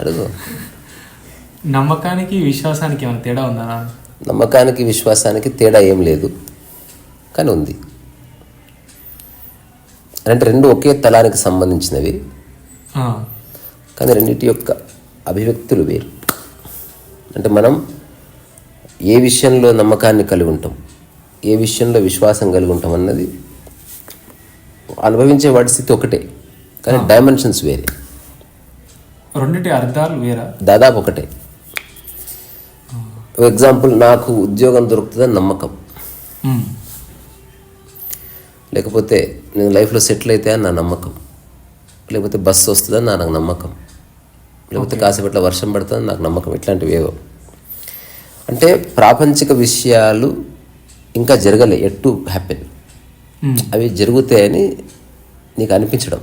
అడుగు. నమ్మకానికి విశ్వాసానికి ఏమైనా తేడా ఉందా? నమ్మకానికి విశ్వాసానికి తేడా ఏం లేదు కానీ ఉంది. అంటే రెండు ఒకే తలానికి సంబంధించినవి కానీ రెండింటి యొక్క అభివ్యక్తులు వేరు. అంటే మనం ఏ విషయంలో నమ్మకాన్ని కలిగి ఉంటాం ఏ విషయంలో విశ్వాసం కలిగి ఉంటాం అన్నది అనుభవించే వాడి స్థితి ఒకటే కానీ డైమెన్షన్స్ వేరే. రెండిటి అర్థాలు వేరా? దాదాపు ఒకటే. ఎగ్జాంపుల్ నాకు ఉద్యోగం దొరుకుతుందని నమ్మకం. లేకపోతే నేను లైఫ్లో సెటిల్ అయితే అని నా నమ్మకం. లేకపోతే బస్సు వస్తుందని నాకు నమ్మకం. లేకపోతే కాసేపట్ల వర్షం పడుతుందని నాకు నమ్మకం. ఇట్లాంటివి ఏవో. అంటే ప్రాపంచిక విషయాలు ఇంకా జరగలే. ఎట్ టు హ్యాపెన్ అవి జరుగుతాయని నీకు అనిపించడం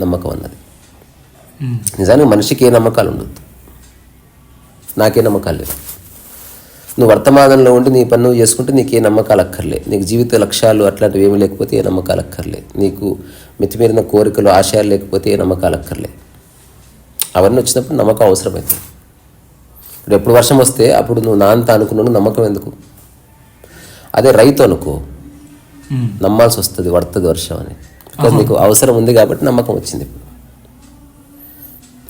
నమ్మకం అన్నది. నిజానికి మనిషికి ఏ నమ్మకాలు ఉండదు నాకే నమ్మకాలు లేవు. నువ్వు వర్తమానంలో ఉండి నీ పని నువ్వు చేసుకుంటే నీకు ఏ నమ్మకాలు అక్కర్లే నీకు జీవిత లక్ష్యాలు అట్లాంటివి ఏమి లేకపోతే ఏ నమ్మకాలు అక్కర్లే నీకు మితిమీరిన కోరికలు ఆశయాలు లేకపోతే ఏ నమ్మకాలు అక్కర్లే అవన్నీ వచ్చినప్పుడు నమ్మకం అవసరమవుతుంది ఇప్పుడు ఎప్పుడు వర్షం వస్తే అప్పుడు నువ్వు నా అంత అనుకున్నాను నమ్మకం ఎందుకు? అదే రైతు అనుకో. నమ్మాల్సి వస్తుంది పడుతుంది వర్షం అని. బికాజ్ నీకు అవసరం ఉంది కాబట్టి నమ్మకం వచ్చింది ఇప్పుడు.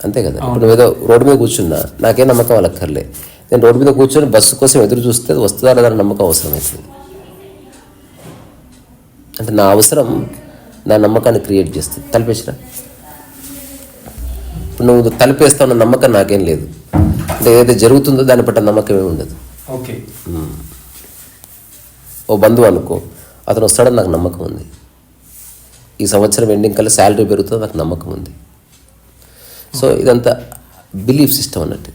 అంతే కదా. ఇప్పుడు నువ్వు ఏదో రోడ్డు మీద కూర్చున్నా నాకే నమ్మకం వాళ్ళక్కర్లే. నేను రోడ్డు మీద కూర్చొని బస్సు కోసం ఎదురు చూస్తే వస్తుందా లేదా నమ్మకం అవసరం అవుతుంది అంటే నా అవసరం నా నమ్మకాన్ని క్రియేట్ చేస్తుంది. తలిపేసిరా ఇప్పుడు నువ్వు తలిపేస్తావు అన్న నమ్మకం నాకేం లేదు. అంటే ఏదైతే జరుగుతుందో దాని పట్ల నమ్మకం ఏమి ఉండదు. ఓకే. ఓ బంధువు అనుకో అతను వస్తాడని నాకు నమ్మకం ఉంది. ఈ సంవత్సరం ఎండింగ్ కల్లా శాలరీ పెరుగుతుందో నాకు నమ్మకం ఉంది. సో ఇదంతా బిలీఫ్ సిస్టమ్ అన్నట్టు.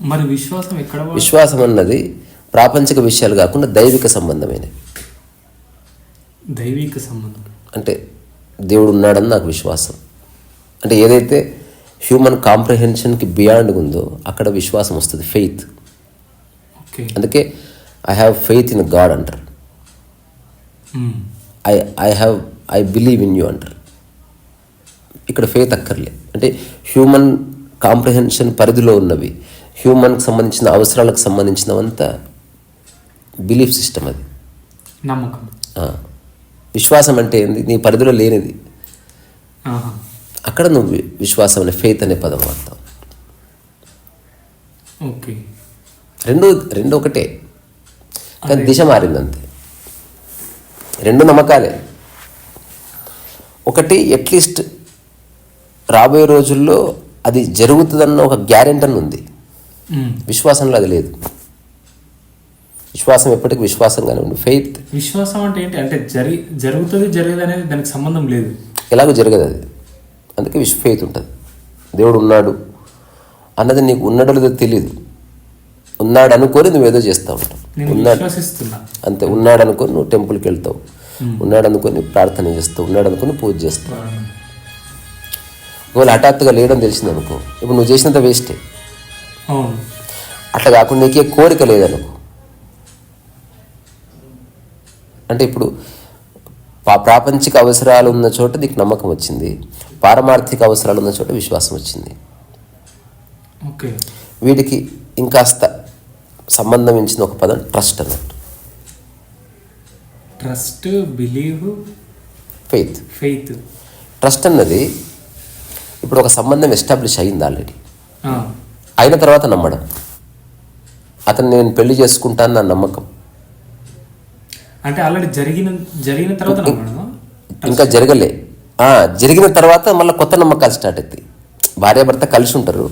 మరి విశ్వాసం ఎక్కడ విశ్వాసం అన్నది ప్రాపంచిక విషయాలు కాకుండా దైవిక సంబంధమైనవి దైవిక సంబంధం. అంటే దేవుడు ఉన్నాడని నాకు విశ్వాసం. అంటే ఏదైతే హ్యూమన్ కాంప్రహెన్షన్కి బియాండ్ ఉందో అక్కడ విశ్వాసం వస్తుంది ఫెయిత్ అందుకే I have faith in God అంటారు. I I have I believe in you అంటారు. ఇక్కడ ఫేత్ అక్కర్లే. అంటే హ్యూమన్ కాంప్రహెన్షన్ పరిధిలో ఉన్నవి. హ్యూమన్కి సంబంధించిన అవసరాలకు సంబంధించినవంతా బిలీఫ్ సిస్టమ్ అది. నమ్మకం. విశ్వాసం అంటే ఏంది? నీ పరిధిలో లేనిది. అక్కడ నువ్వు విశ్వాసం అనే ఫెయిత్ అనే పదం వాడతావు. ఓకే. రెండు రెండు ఒకటే. కానీ దిశ మారింది అంతే రెండు నమ్మకాలే. ఒకటి అట్లీస్ట్ రాబోయే రోజుల్లో అది జరుగుతుందన్న ఒక గ్యారెంటీ అని ఉంది. విశ్వాసంలో అది లేదు. విశ్వాసం ఎప్పటికీ విశ్వాసంగానే ఉంది. ఫెయిత్ విశ్వాసం అంటే ఏంటి? అంటే జరి జరుగుతుంది జరగదు అనేది దానికి సంబంధం లేదు. ఎలాగో జరగదు అది. అందుకే విశ్వ ఫెయిత్ ఉంటుంది. దేవుడు ఉన్నాడు. అన్నది నీకు ఉన్నాడో లేదో తెలియదు ఉన్నాడు అనుకొని నువ్వేదో చేస్తూ ఉంటావు. నేను ఉన్నాడు. అంతే. ఉన్నాడు అనుకొని నువ్వు టెంపుల్కి వెళ్తావు. ఉన్నాడు అనుకొని ప్రార్థన చేస్తావు. ఉన్నాడు అనుకొని పూజ చేస్తావు. ఒకవేళ హఠాత్తుగా లేడని తెలిసింది అనుకో ఇప్పుడు నువ్వు చేసినంత వేస్టే అట్లా కాకుండా నీకే కోరిక లేదనుకో. అంటే ఇప్పుడు ప్రాపంచిక అవసరాలు ఉన్న చోట నీకు నమ్మకం వచ్చింది. పారమార్థిక అవసరాలు ఉన్న చోట విశ్వాసం వచ్చింది. ఓకే. వీటికి ఇంకాస్త సంబంధం ఇచ్చిన ఒక పదం ట్రస్ట్ అన్నట్టు. Trust believe faith faith trust అన్నది ఇప్పుడు ఒక సంబంధం ఎస్టాబ్లిష్ అయింది ఆల్రెడీ. అయిన తర్వాత నమ్మడం. అతను నేను పెళ్ళి చేసుకుంటాను నా నమ్మకం. అంటే ఆల్రెడీ జరిగిన జరిగిన తర్వాత ఇంకా జరగలే. జరిగిన తర్వాత మళ్ళీ కొత్త నమ్మకాలు స్టార్ట్ అవుతాయి భార్యాభర్త కలిసి ఉంటారు.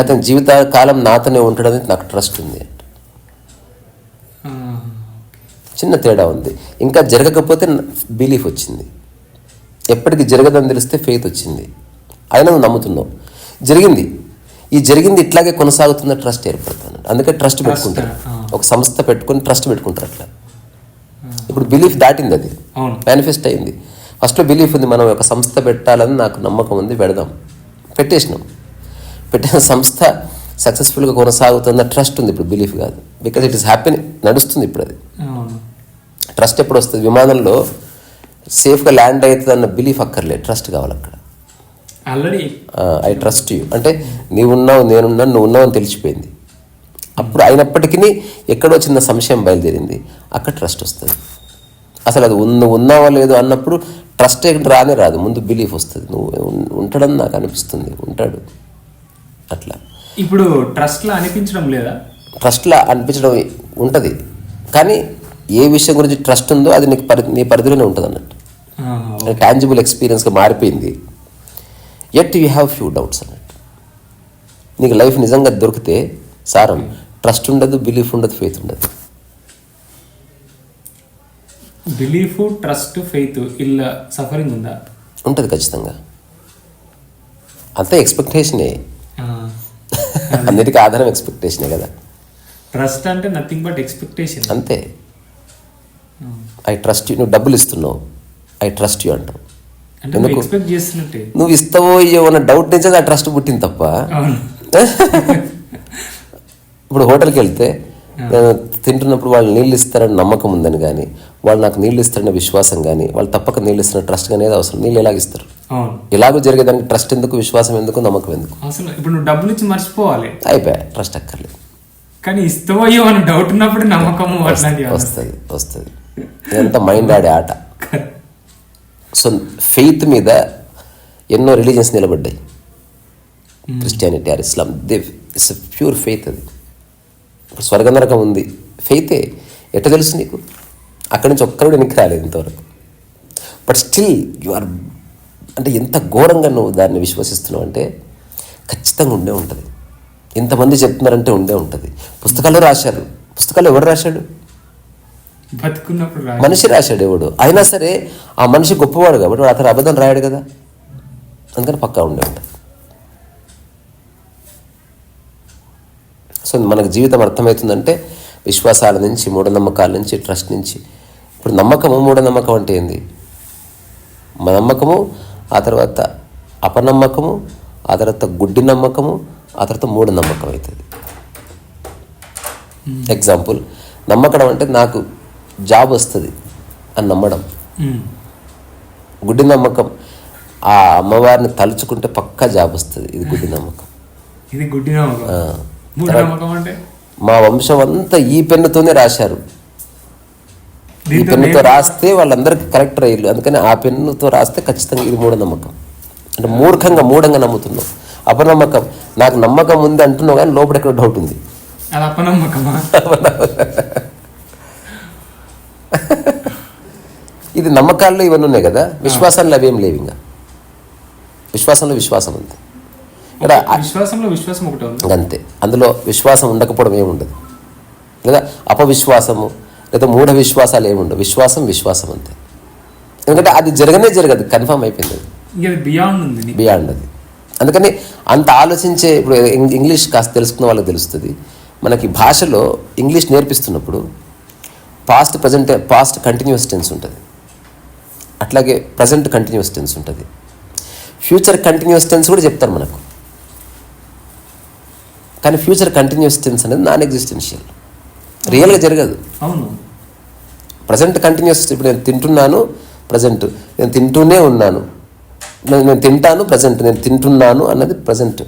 అతని జీవిత కాలం నాతోనే ఉంటాడని నాకు ట్రస్ట్ ఉంది చిన్న తేడా ఉంది. ఇంకా జరగకపోతే బిలీఫ్ వచ్చింది. ఎప్పటికి జరగదని తెలిస్తే ఫెయిత్ వచ్చింది. అయినా నువ్వు నమ్ముతున్నావు. జరిగింది. ఈ జరిగింది ఇట్లాగే కొనసాగుతున్న ట్రస్ట్ ఏర్పడుతుంది అందుకే ట్రస్ట్ పెట్టుకుంటారు. ఒక సంస్థ పెట్టుకొని ట్రస్ట్ పెట్టుకుంటారు అట్లా. ఇప్పుడు బిలీఫ్ దాటింది అది. మేనిఫెస్ట్ అయింది. ఫస్ట్లో బిలీఫ్ ఉంది మనం ఒక సంస్థ పెట్టాలని నాకు నమ్మకం ఉంది పెడదాం. పెట్టేసినాం. పెట్టిన సంస్థ సక్సెస్ఫుల్గా కొనసాగుతున్న ట్రస్ట్ ఉంది ఇప్పుడు బిలీఫ్ కాదు. బికాజ్ ఇట్ ఈస్ హ్యాపీ నడుస్తుంది ఇప్పుడు అది. ట్రస్ట్ ఎప్పుడు వస్తుంది? విమానంలో సేఫ్గా ల్యాండ్ అవుతుంది అన్న బిలీఫ్ అక్కర్లేదు. ట్రస్ట్ కావాలి అక్కడ. ఐ ట్రస్ట్ యూ అంటే నీవు ఉన్నావు నేనున్నాను నువ్వు ఉన్నావు అని తెలిసిపోయింది. అప్పుడు అయినప్పటికీ ఎక్కడో చిన్న సంశయం బయలుదేరింది. అక్కడ ట్రస్ట్ వస్తుంది. అసలు అది ఉన్న ఉన్నావా లేదో అన్నప్పుడు ట్రస్ట్ రానే రాదు. ముందు బిలీఫ్ వస్తుంది. నువ్వు ఉంటాడని నాకు అనిపిస్తుంది. ఉంటాడు. అట్లా. ఇప్పుడు ట్రస్ట్ లా అనిపించడం లేదా? ట్రస్ట్లా అనిపించడం ఉంటుంది. కానీ ఏ విషయం గురించి ట్రస్ట్ ఉందో అది నీకు పరి నీ పరిధిలోనే ఉంటుంది అన్నట్టు టాంజిబుల్ ఎక్స్పీరియన్స్గా మారిపోయింది. At you have few doubts అన్నట్టు నీకు లైఫ్ నిజంగా దొరికితే సారం ట్రస్ట్ ఉండదు బిలీఫ్ ఉండదు ఫెయిత్ ఉండదు. బిలీఫ్ ట్రస్ట్ ఫెయిత్ ఇలా సఫరింగ్ ఉందా? ఉంటుంది ఖచ్చితంగా. అంతే ఎక్స్పెక్టేషనే అన్నిటికీ ఆధారం ఎక్స్పెక్టేషనే కదా. ట్రస్ట్ అంటే నథింగ్ బట్ ఎక్స్పెక్టేషన్ అంతే. ఐ ట్రస్ట్ యూ నువ్వు డబ్బులు ఇస్తున్నావు. ఐ ట్రస్ట్ యూ అంటావు. ఎందుకు? నువ్వు ఇస్తావో ఇయ్యో అన్న డౌట్ నుంచే ఆ ట్రస్ట్ పుట్టింది తప్ప. ఇప్పుడు హోటల్కి వెళ్తే నేను తింటున్నప్పుడు వాళ్ళు నీళ్ళు ఇస్తారని నమ్మకం ఉందని కానీ వాళ్ళు నాకు నీళ్ళు ఇస్తారనే విశ్వాసం కానీ వాళ్ళు తప్పక నీళ్ళు ఇస్తున్న ట్రస్ట్ కానీ ఏదో అవసరం. నీళ్ళు ఎలాగ ఇస్తారు? ఎలాగో జరిగేదానికి ట్రస్ట్ ఎందుకు విశ్వాసం ఎందుకు నమ్మకం ఎందుకు? అసలు ఇప్పుడు నువ్వు డబ్బులు ఇచ్చి మర్చిపోవాలి. అయిపోయా ట్రస్ట్ అక్కర్లేదు. కానీ ఇస్తావో అయ్యో అని డౌట్ ఉన్నప్పుడు అట్లాంటివి వస్తుంది వస్తుంది. ఇదంతా మైండ్ ఆడే ఆట. సో ఫెయిత్ మీద ఎన్నో religions నిలబడ్డాయి. Christianity or Islam they it's pure faith అది. ఇప్పుడు స్వర్గ నరకం ఉంది. ఫెయితే ఎట్ట తెలుసు నీకు? అక్కడి నుంచి ఒక్కరు వెనక్కి రాలేదు ఇంతవరకు. బట్ స్టిల్ యు ఆర్ అంటే ఎంత ఘోరంగా నువ్వు దాన్ని విశ్వసిస్తున్నావు అంటే ఖచ్చితంగా ఉండే ఉంటుంది. ఇంతమంది చెప్తున్నారంటే ఉండే ఉంటుంది. పుస్తకాల్లో రాశారు. పుస్తకాలు ఎవరు రాశాడు? మనిషి రాశాడు ఎవడు? అయినా సరే ఆ మనిషి గొప్పవాడు కాబట్టి వాడు అతను అబద్ధం రాయాడు కదా? అందుకని పక్కా ఉండే ఉంటుంది సో మనకు జీవితం అర్థమవుతుందంటే విశ్వాసాల నుంచి మూఢనమ్మకాల నుంచి ట్రస్ట్ నుంచి. ఇప్పుడు నమ్మకము మూఢనమ్మకం అంటే ఏంది? మన నమ్మకము ఆ తర్వాత అపనమ్మకము ఆ తర్వాత గుడ్డి నమ్మకము ఆ తర్వాత మూఢనమ్మకం అవుతుంది. ఎగ్జాంపుల్ నమ్మకం అంటే నాకు జాబ్ వస్తుంది అని నమ్మడం. గుడ్డి నమ్మకం. ఆ అమ్మవారిని తలుచుకుంటే పక్కా జాబ్ వస్తుంది. ఇది గుడ్డి నమ్మకం. ఇది గుడ్డి నమ్మకం. అంటే? మా వంశం అంతా ఈ పెన్నుతోనే రాశారు. ఈ పెన్నుతో రాస్తే వాళ్ళందరికీ కరెక్ట్ అయ్యారు అందుకని ఆ పెన్నుతో రాస్తే ఖచ్చితంగా ఇది మూఢనమ్మకం అంటే మూర్ఖంగా మూఢంగా నమ్ముతున్నావు అపనమ్మకం. నాకు నమ్మకం ఉంది అంటున్నావు కానీ లోపల ఎక్కడ డౌట్ ఉంది. అపనమ్మకమా? ఇది నమ్మకాల్లో ఇవన్నీ ఉన్నాయి కదా విశ్వాసాల్లో అవేం లేవు ఇంకా. విశ్వాసంలో విశ్వాసం ఉంది. ఇక్కడ విశ్వాసంలో విశ్వాసం ఒకటి ఉంది. అంతే. అందులో విశ్వాసం ఉండకపోవడం ఏముండదు లేదా అపవిశ్వాసము లేదా మూఢ విశ్వాసాలు ఏముండవు విశ్వాసం విశ్వాసం అంతే. ఎందుకంటే అది జరగనే జరగదు కన్ఫర్మ్ అయిపోయింది బియాండ్ ఉంది నీకు. బియాండ్ అది. అందుకని అంత ఆలోచించే ఇప్పుడు ఇంగ్- ఇంగ్లీష్ కాస్త తెలుసుకున్న వాళ్ళకి తెలుస్తుంది. మనకి భాషలో English నేర్పిస్తున్నప్పుడు past present past continuous tense ఉంటుంది. అట్లాగే ప్రజెంట్ కంటిన్యూస్ టెన్స్ ఉంటుంది. ఫ్యూచర్ కంటిన్యూస్ టెన్స్ కూడా చెప్తారు మనకు. కానీ ఫ్యూచర్ కంటిన్యూస్ టెన్స్ అనేది నాన్ ఎగ్జిస్టెన్షియల్ రియల్గా జరగదు. అవును. ప్రజెంట్ కంటిన్యూస్ ఇప్పుడు నేను తింటున్నాను ప్రజెంట్ నేను తింటూనే ఉన్నాను. నేను నేను తింటాను ప్రజెంట్ నేను తింటున్నాను అన్నది ప్రజెంట్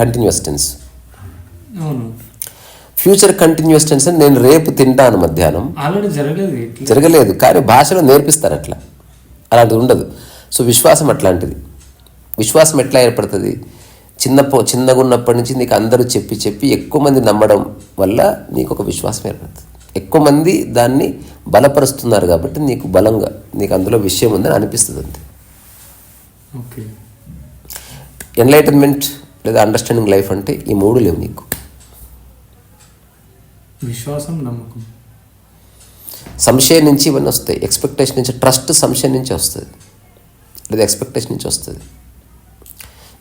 కంటిన్యూస్ టెన్స్. అవును. ఫ్యూచర్ కంటిన్యూస్ టెన్స్ అని నేను రేపు తింటాను మధ్యాహ్నం. జరగలేదు జరగలేదు కానీ భాషలో నేర్పిస్తారు అట్లా. అలాంటిది ఉండదు. సో విశ్వాసం అట్లాంటిది. విశ్వాసం ఎట్లా ఏర్పడుతుంది? చిన్నపో చిన్నగా ఉన్నప్పటి నుంచి నీకు అందరూ చెప్పి చెప్పి ఎక్కువ మంది నమ్మడం వల్ల నీకు ఒక విశ్వాసం ఏర్పడుతుంది. ఎక్కువ మంది దాన్ని బలపరుస్తున్నారు కాబట్టి నీకు బలంగా నీకు అందులో విషయం ఉందని అనిపిస్తుంది అంతే. ఓకే. ఎన్లైటన్మెంట్ లేదా అండర్స్టాండింగ్ లైఫ్ అంటే ఈ మూడు లేవు నీకు. విశ్వాసం నమ్మకం. సంశయం నుంచి ఇవన్నీ వస్తాయి. ఎక్స్పెక్టేషన్ నుంచి ట్రస్ట్ సంశయం నుంచి వస్తుంది. లేదా ఎక్స్పెక్టేషన్ నుంచి వస్తుంది.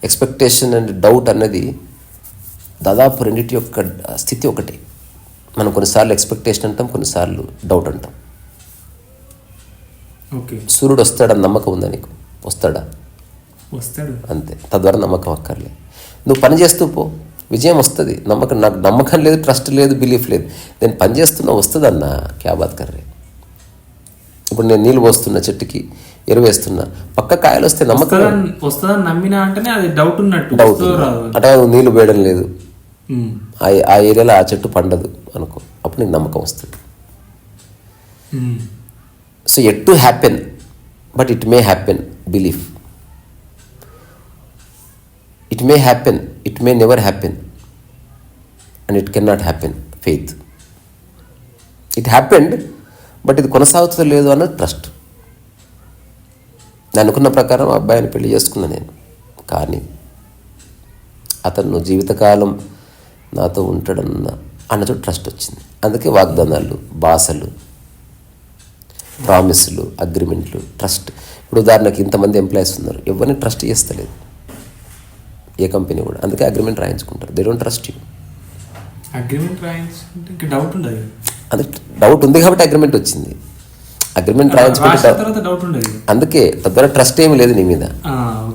ఎక్స్పెక్టేషన్ అండ్ డౌట్ అన్నది దాదాపు రెండింటి యొక్క స్థితి ఒకటే. మనం కొన్నిసార్లు ఎక్స్పెక్టేషన్ అంటాం కొన్నిసార్లు డౌట్ అంటాం. ఓకే. సూర్యుడు వస్తాడని నమ్మకం ఉందా నీకు? వస్తాడా? వస్తాడు. అంతే. తద్వారా నమ్మకం అక్కర్లే నువ్వు పని చేస్తూ పో. విజయం వస్తుంది. నమ్మకం నాకు నమ్మకం లేదు ట్రస్ట్ లేదు బిలీఫ్ లేదు. నేను పని చేస్తున్నా వస్తుందన్న క్యా బాత్ కర్రే. ఇప్పుడు నేను నీళ్ళు పోస్తున్న చెట్టుకి ఎరువు వేస్తున్నా పక్క కాయలు వస్తే నమ్మకం వస్తుందని వస్తుందని నమ్మినా అంటేనే అది డౌట్ ఉన్నట్టు డౌట్ అంటే నీళ్ళు వేయడం లేదు. ఆ ఏరియాలో ఆ చెట్టు పండదు అనుకో. అప్పుడు నీకు నమ్మకం వస్తుంది. So at to happen but it may happen belief. It may happen it may never happen and it can not happen faith it happened but ఇది కొనసాగుతుందో లేదో అన్నది ట్రస్ట్ నేను అనుకున్న ప్రకారం అబ్బాయిని పెళ్ళి చేసుకున్నా నేను. కానీ అతను జీవితకాలం నాతో ఉంటాడన్న అన్నతో ట్రస్ట్ వచ్చింది. అందుకే వాగ్దానాలు బాసలు ప్రామిస్లు అగ్రిమెంట్లు ట్రస్ట్ ఇప్పుడు ఉదాహరణకి ఇంతమంది ఎంప్లాయీస్ ఉన్నారు. ఎవరిని ట్రస్ట్ చేస్తలేదు. ఏ కంపెనీ కూడా. అందుకే agreement రాయించుకుంటారు. They don't trust you agreement రాయించుకుంటే doubt ఉండదు. అది డౌట్ ఉంది కాబట్టి అగ్రిమెంట్ వచ్చింది. అగ్రిమెంట్ రాయించుకుంటే డౌట్ ఉండదు. అందుకే తద్వారా ట్రస్ట్ ఏమి లేదు నీ మీద. ఆ,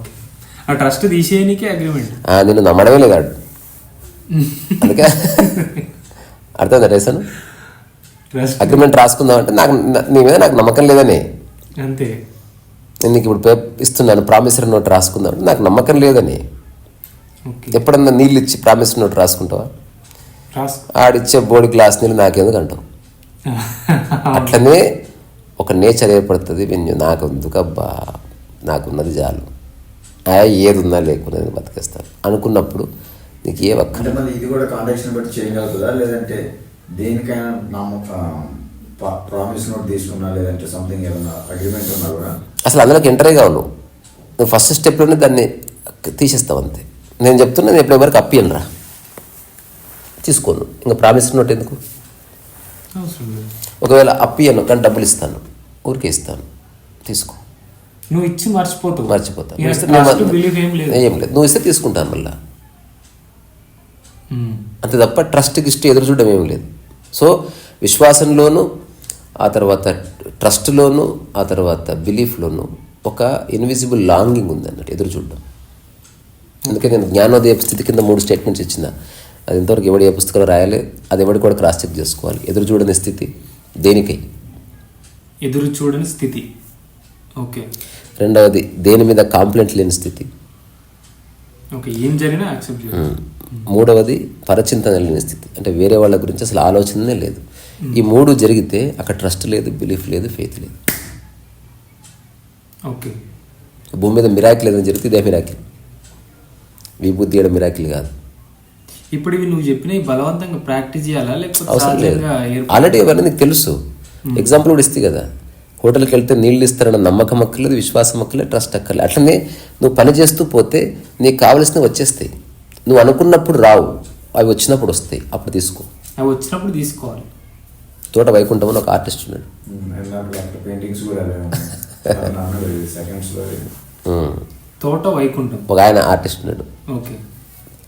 ట్రస్ట్ తీసేయనికే అగ్రిమెంట్ ఆ, నిన్ను నమ్మడమే లేదాడు అందుకే అర్థమైందా రేసన్? అగ్రిమెంట్ రాసుకుందాం అంటే నాకు నా- మీద నాకు నమ్మకం లేదని. అంతే. నేను నీకు ఇప్పుడు ఇస్తున్నాను ప్రామిసరీ నోట్ రాసుకుందాం అంటే నాకు నమ్మకం లేదని. ఎప్పుడన్నా నీళ్ళు ఇచ్చి ప్రామిసరీ నోట్ రాసుకుంటావా? రాస్ ఆడిచ్చే బోడి గ్లాస్ నీళ్ళు నాకెందుకు అంటావు? అట్లనే ఒక నేచర్ ఏర్పడుతుంది వెన్యూ నాకు ఎందుకబ్బా నాకున్నది చాలు. ఆ, ఏది ఉన్నా లేకున్నది బతికేస్తాను. అనుకున్నప్పుడు నీకు ఏ ఒక్క ఇది కూడా కాంటాక్షన్ బట్టి చేంజ్ అవుతుందా? లేదంటే దేనికైనా నమ్మక ప్రామిస్ నోట్ తీసుకున్నా లేదంటే సంథింగ్ అగ్రిమెంట్ ఉన్నా కూడా? అసలు అందులోకి ఎంటరే కావు నువ్వు. ఫస్ట్ స్టెప్లోనే దాన్ని తీసేస్తావు అంతే. నేను చెప్తున్నా నేను ఎప్పుడు ఎవరికి అప్పియను రా తీసుకోను ఇంకా ప్రామిస్ నోట్ ఎందుకు? ఒకవేళ అప్పియను కానీ డబ్బులు ఇస్తాను. ఊరికే ఇస్తాను. తీసుకో. నువ్వు ఇచ్చి మర్చిపోతావు. మర్చిపోతాను ఏం లేదు. నువ్వు ఇస్తే తీసుకుంటాను మళ్ళీ. ఉమ్. అంతే తప్ప ట్రస్ట్కి ఇష్ట ఎదురు చూడడం ఏం లేదు. సో విశ్వాసంలోను ఆ తర్వాత ట్రస్ట్లోను ఆ తర్వాత బిలీఫ్లోను ఒక ఇన్విజిబుల్ లాంగింగ్ ఉంది అన్నట్టు ఎదురు చూడడం. అందుకే నేను జ్ఞానోదయ స్థితి కింద మూడు స్టేట్మెంట్స్ ఇచ్చిన. అది ఇంతవరకు ఎవడు ఏ పుస్తకంలో రాయాలి అది ఎవడు కూడా క్రాస్ చెక్ చేసుకోవాలి. ఎదురు చూడని స్థితి దేనికై? ఎదురు చూడని స్థితి. ఓకే. రెండవది దేని మీద కాంప్లైంట్ లేని స్థితి? ఓకే ఏం జరిగినా యాక్సెప్ట్ మూడవది పరచింతన లేని స్థితి. అంటే వేరే వాళ్ళ గురించి అసలు ఆలోచనే లేదు. ఈ మూడు జరిగితే అక్కడ ట్రస్ట్ లేదు బిలీఫ్ లేదు ఫెయిత్ లేదు. ఓకే. భూమి మీద మిరాకిల్ ఏదైనా జరిగితే ఇదే మిరాకిల్ విభూతి తీయడం మిరాకిల్ కాదు. ఇప్పుడు ఇవి నువ్వు చెప్పినవి బలవంతంగా ప్రాక్టీస్ చేయాలా? లేకపోతే అవసరం లేదు. ఆల్రెడీ అవన్నీ నీకు తెలుసు. ఎగ్జాంపుల్ కూడా ఇస్తే కదా. హోటల్కి వెళ్తే నీళ్ళు ఇస్తారన్న నమ్మకం అక్కర్లేదు విశ్వాసం అక్కర్లేదు ట్రస్ట్ అక్కర్లేదు. అట్లనే నువ్వు పని చేస్తూ పోతే నీకు కావలసినవి వచ్చేస్తాయి. నువ్వు అనుకున్నప్పుడు రావు. అవి వచ్చినప్పుడు వస్తాయి. అప్పుడు తీసుకో. అవి వచ్చినప్పుడు తీసుకోవాలి. తోట వైకుంఠం అని ఒక ఆర్టిస్ట్ ఉన్నాడు. పెయింటింగ్స్ కూడా. తోట వైకుంఠం. ఒక ఆయన ఆర్టిస్ట్ ఉన్నాడు. ఓకే.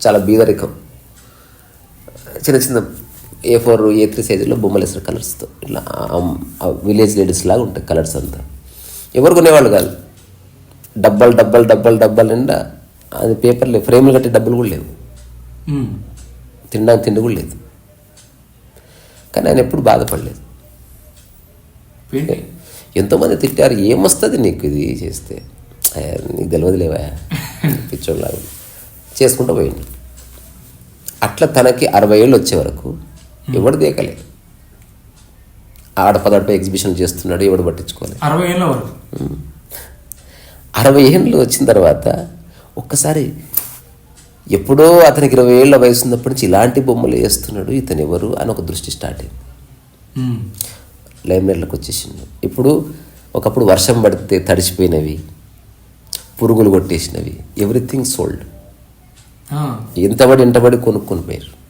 చాలా బీదరికం. చిన్న చిన్న ఏ ఫోర్ ఏ త్రీ సైజులో బొమ్మలు వేస్తారు కలర్స్తో ఇట్లా విలేజ్ లేడీస్ లాగా ఉంటాయి కలర్స్ అంతా. ఎవరు కొనేవాళ్ళు కాదు. డబ్బాలు డబ్బాలు డబ్బాలు డబ్బాలు నిండా అది పేపర్లు ఫ్రేమ్లు కట్టే డబ్బులు కూడా లేవు. తినడానికి తిండి కూడా లేదు. కానీ ఆయన ఎప్పుడు బాధపడలేదు. ఎంతోమంది తిట్టారు ఏమొస్తుంది నీకు ఇది చేస్తే? నీకు తెలియదులేవా పిచ్చోళ్ళలాగా. చేసుకుంటూ పోయింది అట్లా తనకి అరవై ఏళ్ళు వచ్చే వరకు ఎవడు దేకలే. ఆడ పదార్థ ఎగ్జిబిషన్ చేస్తున్నాడు ఎవడు పట్టించుకోలే. అరవై ఏళ్ళ వరకు. అరవై ఏళ్ళు వచ్చిన తర్వాత ఒక్కసారి ఎప్పుడో అతనికి ఇరవై ఏళ్ళ వయసు ఉన్నప్పటి నుంచి ఇలాంటి బొమ్మలు వేస్తున్నాడు ఇతను ఎవరు అని ఒక దృష్టి స్టార్ట్ అయింది. ఉమ్. లైమ్లైట్లోకి వచ్చేసిండు. ఇప్పుడు ఒకప్పుడు వర్షం పడితే తడిసిపోయినవి. పురుగులు కొట్టేసినవి. Everything sold. ఎంతబడి ఎంతబడి కొనుక్కొని పోయారు.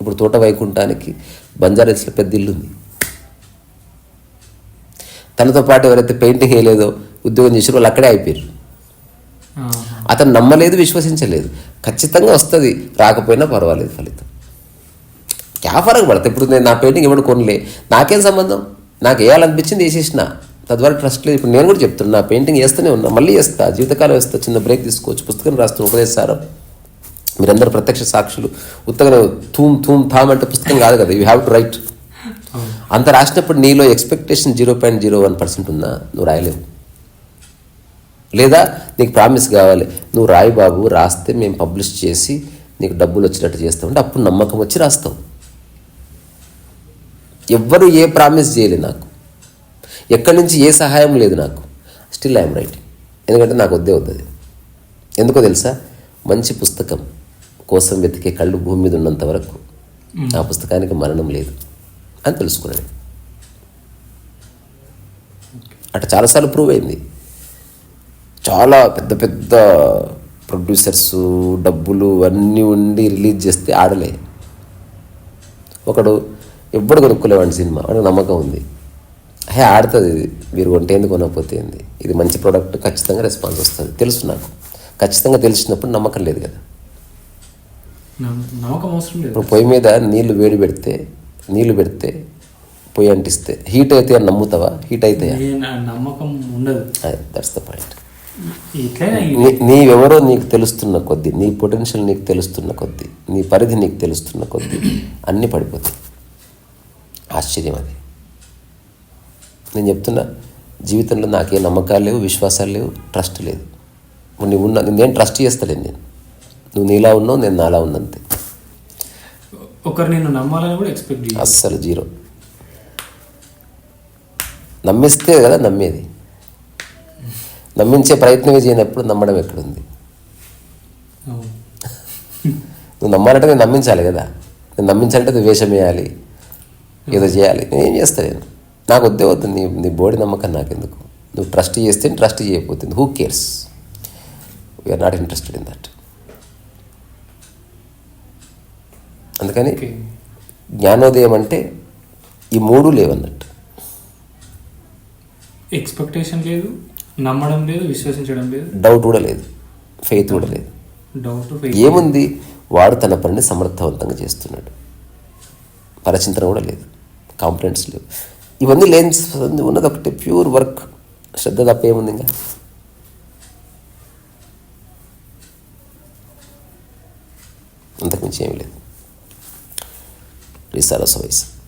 ఇప్పుడు తోట వైకుంఠానికి బంజారాస్లో పెద్ద ఇల్లు ఉంది. తనతో పాటు ఎవరైతే పెయింటింగ్ వేయలేదో ఉద్యోగం చేసారో వాళ్ళు అక్కడే అయిపోయారు. అతను నమ్మలేదు విశ్వసించలేదు. ఖచ్చితంగా వస్తుంది. రాకపోయినా పర్వాలేదు ఫలితం. క్యా ఫరక్ పడతా ఇప్పుడు నేను నా పెయింటింగ్ ఎవడు కొనలే. నాకేం సంబంధం? నాకు వేయాలనిపించింది వేసేసిన. తద్వారా ట్రస్ట్ లేదు. ఇప్పుడు నేను కూడా చెప్తున్నా పెయింటింగ్ వేస్తూనే ఉన్నా మళ్ళీ వేస్తా జీవితకాలం వేస్తా చిన్న బ్రేక్ తీసుకోవచ్చు పుస్తకం రాస్తున్నా ఉపదేశారు మీరందరూ ప్రత్యక్ష సాక్షులు. ఉత్తగా థూమ్ థూమ్ థామ్ అంటే పుస్తకం కాదు కదా యూ హ్యావ్ టు రైట్. అంత రాసినప్పుడు నీలో expectation zero point zero one percent ఉందా నువ్వు రాయలేవు. లేదా నీకు ప్రామిస్ కావాలి నువ్వు రాయి బాబు రాస్తే మేము పబ్లిష్ చేసి నీకు డబ్బులు వచ్చినట్టు చేస్తామంటే అప్పుడు నమ్మకం వచ్చి రాస్తావు. ఎవ్వరు ఏ ప్రామిస్ చేయలేదు నాకు. ఎక్కడి నుంచి ఏ సహాయం లేదు నాకు. స్టిల్ ఐఎమ్ రైటింగ్ ఎందుకంటే నాకు వద్దే వద్దది ఎందుకో తెలుసా? మంచి పుస్తకం కోసం వెతికే కళ్ళు భూమి మీద ఉన్నంత వరకు ఆ పుస్తకానికి మరణం లేదు అని తెలుసుకున్నాను. అట్లా చాలాసార్లు ప్రూవ్ అయింది. చాలా పెద్ద పెద్ద ప్రొడ్యూసర్స్ డబ్బులు అన్నీ ఉండి రిలీజ్ చేస్తే ఆడలే. ఒకడు ఎవ్వడు కొనుక్కోలేవాడి సినిమా. వాడికి నమ్మకం ఉంది. హే ఆడుతుంది ఇది. మీరు కొంటే ఎందుకు కొనకపోతే ఏంది ఇది మంచి ప్రోడక్ట్ ఖచ్చితంగా రెస్పాన్స్ వస్తుంది. తెలుసు నాకు. ఖచ్చితంగా తెలిసినప్పుడు నమ్మకం లేదు కదా. ఇప్పుడు పొయ్యి మీద నీళ్ళు వేడి పెడితే నీళ్ళు పెడితే పొయ్యి అంటిస్తే హీట్ అయితే అని నమ్ముతావా? హీట్ అయితే నమ్మకం ఉండదు. దట్స్ ద పాయింట్ నీవెవరో నీకు తెలుస్తున్న కొద్దీ నీ పొటెన్షియల్ నీకు తెలుస్తున్న కొద్దీ నీ పరిధి నీకు తెలుస్తున్న కొద్దీ అన్నీ పడిపోతాయి. ఆశ్చర్యం అది. నేను చెప్తున్నా జీవితంలో నాకే నమ్మకాలు లేవు విశ్వాసాలు లేవు ట్రస్ట్ లేదు. నువ్వు ఉన్న నేనేం ట్రస్ట్ చేస్తలేను నేను. నువ్వు నీలా ఉన్నావు నేను నాలా ఉన్నంతే ఒకరు నేను నమ్మాలని కూడా ఎక్స్పెక్ట్ చేయాలి అస్సలు జీరో. నమ్మిస్తే కదా నమ్మేది. నమ్మించే ప్రయత్నమే చేయనప్పుడు నమ్మడం ఎక్కడుంది. నువ్వు నమ్మాలంటే నేను నమ్మించాలి కదా. నేను నమ్మించాలంటే నువ్వు వేషం వేయాలి. ఏదో చేయాలి. నేను ఏం చేస్తా నేను? నాకు వద్దే వద్దు నీ నీ బోడి నమ్మకం నాకెందుకు? నువ్వు ట్రస్ట్ చేస్తే trust చేయకపోతుంది. Who cares we are not interested in that అందుకని జ్ఞానోదయం అంటే ఈ మూడు లేవన్నట్టు. ఎక్స్పెక్టేషన్ లేదు నమ్మడం లేదు విశ్వసించడం లేదు. డౌట్ కూడా లేదు. ఫెయిత్ కూడా లేదు. డౌట్ ఏముంది? వాడు తన పనిని సమర్థవంతంగా చేస్తున్నాడు. పరచింతన కూడా లేదు. కాంప్లైంట్స్ లేవు. ఇవన్నీ లేని ఉన్నది ఒకటి ప్యూర్ వర్క్. శ్రద్ధ తప్ప ఏముంది ఇంకా? అంతకుమించి ఏమీ లేదు. రీసారస్ వయసు.